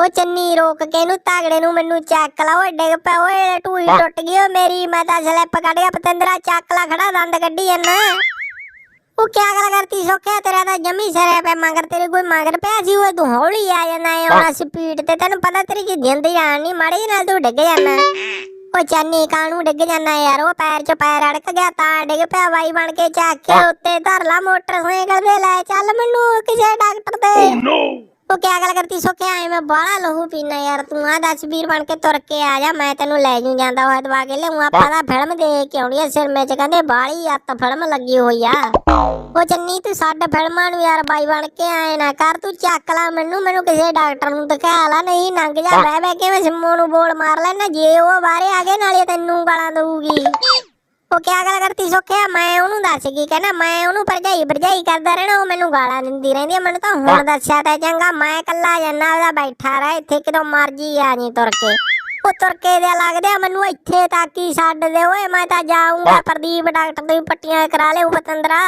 ਉਹ ਚੰਨੀ ਰੋਕ ਕੇ ਇਹਨੂੰ ਤਾਗੜੇ ਨੂੰ ਮੈਨੂੰ ਚੱਕ ਲਾ। ਓਏ ਡਿੱਗ ਪਿਆ ਓਏ ਟੂਈ ਟੁੱਟ ਗਈ ਓ ਮੇਰੀ ਮੈਂ ਤਾਂ ਸਲਿੱਪ ਕੱਢ ਗਿਆ ਪਤੰਦਰਾ ਚੱਕ ਲਾ ਖੜਾ ਦੰਦ ਕੱਢੀ ਜਾਂਦਾ। ਉਹ ਕਿਆ ਗੱਲ ਕਰਤੀ ਸੋਖਿਆ ਤੇਰਾ ਤਾਂ ਜਮੀ ਸਰੇ ਪੈ ਮਗਰ ਤੇਰੇ ਕੋਈ ਮਗਰ ਪਿਆ ਸੀ ਓਏ ਤੂੰ ਹੌਲੀ ਆ ਜਾਂਦਾ ਏ ਹੁਣ ਸਪੀਡ ਤੇ ਤੈਨੂੰ ਪਤਾ ਤੇਰੀ ਕੀ ਜਿੰਦ ਜਾਣ ਨਹੀਂ ਮਾੜੀ ਨਾਲ ਤੂੰ ਡਿੱਗ ਜਾਂਦਾ। ਓ ਚੰਨੀ ਕਾਣੂ ਡਿੱਗ ਜਾਂਦਾ ਯਾਰ ਉਹ ਪੈਰ 'ਚ ਪੈਰ ਅੜਕ ਗਿਆ ਤਾਂ ਡਿੱਗ ਪਿਆ ਬਾਈ ਬਣ ਕੇ ਚੱਕ ਕੇ ਉੱਤੇ ਧਰ ਲਾ ਮੋਟਰਸਾਈਕਲ ਤੇ ਲੈ ਚੱਲ ਮੈਨੂੰ ਕਿਸੇ ਡਾਕਟਰ ਤੇ। ਉਹ ਕਿਆ ਗੱਲ ਕਰਤੀ ਸੋਖਿਆ ਐ ਮੈਂ ਬਾਹਲਾ ਲਹੂ ਪੀਣਾ ਯਾਰ ਤੂੰ ਆ ਦੱਸ ਵੀਰ ਬਣ ਕੇ ਤੁਰ ਕੇ ਆ ਜਾ ਮੈਂ ਤੈਨੂੰ ਲੈ ਜੂ ਜਾਂਦਾ ਹੋਇਆ ਦਵਾ ਕੇ ਲਿਆਉਂ ਆਪਾਂ ਦਾ ਫਿਲਮ ਦੇਖ ਕੇ ਆਉਣੀ ਆ ਸਿਰਮੇ ਚ ਕਹਿੰਦੇ ਬਾਹਲੀ ਅੱਤ ਫਿਲਮ ਲੱਗੀ ਹੋਈ ਆ। ਉਹ ਚੰਨੀ ਤੂੰ ਸਾਡੇ ਫਿਲਮਾਂ ਨੂੰ ਯਾਰ ਬਾਈ ਬਣ ਕੇ ਆਏ ਨਾ ਕਰ ਤੂੰ ਚੱਕ ਲਾ ਮੈਨੂੰ ਮੈਨੂੰ ਕਿਸੇ ਡਾਕਟਰ ਨੂੰ ਦਿਖਾ ਲਾ ਨਹੀਂ ਨੰਗ ਜਾ ਬਹਿ ਬਹਿ ਕੇ ਮੈਂ ਸਿੰਮੂ ਨੂੰ ਬੋਲ ਮਾਰ ਲੈਣਾ ਜੇ ਉਹ ਬਾਹਰੇ ਆ ਗਏ ਨਾਲੇ ਤੈਨੂੰ ਗਾਲਾਂ ਦਊਗੀ। ਉਹ ਕਿਆ ਗੱਲ ਕਰਤੀ ਸੋਖਿਆ? ਮੈਂ ਉਹਨੂੰ ਦੱਸ ਗਈ ਕਹਿੰਦਾ ਮੈਂ ਉਹਨੂੰ ਭਰਜਾਈ ਭਰਜਾਈ ਕਰਦਾ ਰਹਿਣਾ ਉਹ ਮੈਨੂੰ ਗਾਲਾਂ ਦਿੰਦੀ ਰਹਿੰਦੀ ਆ। ਮੈਨੂੰ ਤਾਂ ਹੁਣ ਦੱਸਿਆ ਤਾਂ ਚੰਗਾ ਮੈਂ ਕੱਲਾ ਜੰਨਾ ਉਹਦਾ ਬੈਠਾ ਰਹਿ ਇੱਥੇ ਕਿਦੋਂ ਮਰਜ਼ੀ ਆ ਜੀ ਤੁਰ ਕੇ। ਉਹ ਤੁਰ ਕੇ ਦੇ ਲੱਗਦੇ ਆ ਮੈਨੂੰ ਇੱਥੇ ਤੱਕ ਹੀ ਛੱਡ ਦੇ ਓਏ। ਮੈਂ ਤਾਂ ਜਾਊਂਗਾ ਪ੍ਰਦੀਪ ਡਾਕਟਰ ਦੀ ਪੱਟੀਆਂ ਕਰਾ ਲਿਓ ਪਤੰਦਰਾ